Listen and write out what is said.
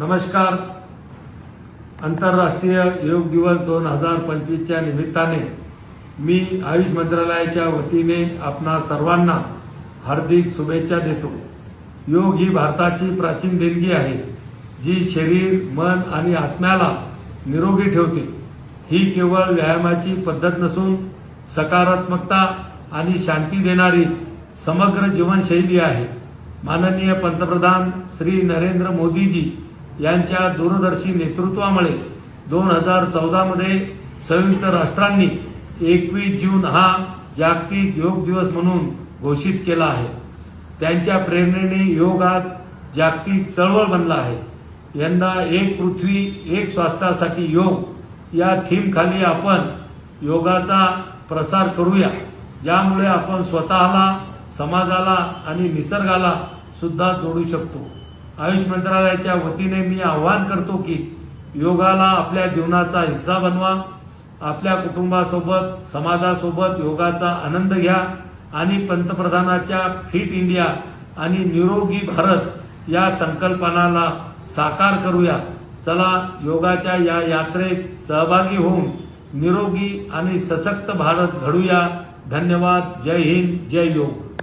नमस्कार. आंतरराष्ट्रीय योग दिवस दोन हजार पंचवीसच्या निमित्ताने मी आयुष मंत्रालयाच्या वतीने आपणा सर्वांना हार्दिक शुभेच्छा देतो. योग ही भारताची प्राचीन देणगी आहे जी शरीर मन आणि आत्म्याला निरोगी ठेवते. ही केवळ व्यायामाची पद्धत नसून सकारात्मकता आणि शांती देणारी समग्र जीवनशैली आहे. माननीय पंतप्रधान श्री नरेंद्र मोदीजी यांच्या दूरदर्शी नेतृत्वामुळे दोन हजार चौदामध्ये संयुक्त राष्ट्रांनी एकवीस जून हा जागतिक योग दिवस म्हणून घोषित केला आहे. त्यांच्या प्रेरणेने योग आज जागतिक चळवळ बनला आहे. यंदा एक पृथ्वी एक स्वास्थ्यासाठी योग या थीमखाली आपण योगाचा प्रसार करूया. ज्यामुळे आपण स्वतःला समाजाला आणि निसर्गाला सुद्धा जोडू शकतो. आयुष मंत्रालयाच्या वतीने मी आवाहन करतो की योगाला आपल्या जीवनाचा हिस्सा बनवा आपल्या कुटुंबासोबत समाजासोबत योगाचा आनंद घ्या आणि पंतप्रधानाच्या फिट इंडिया आणि निरोगी भारत या संकल्पनाला साकार करूया. चला योगाच्या या यात्रेत सहभागी होऊन निरोगी आणि सशक्त भारत घडूया. धन्यवाद. जय हिंद. जय योग.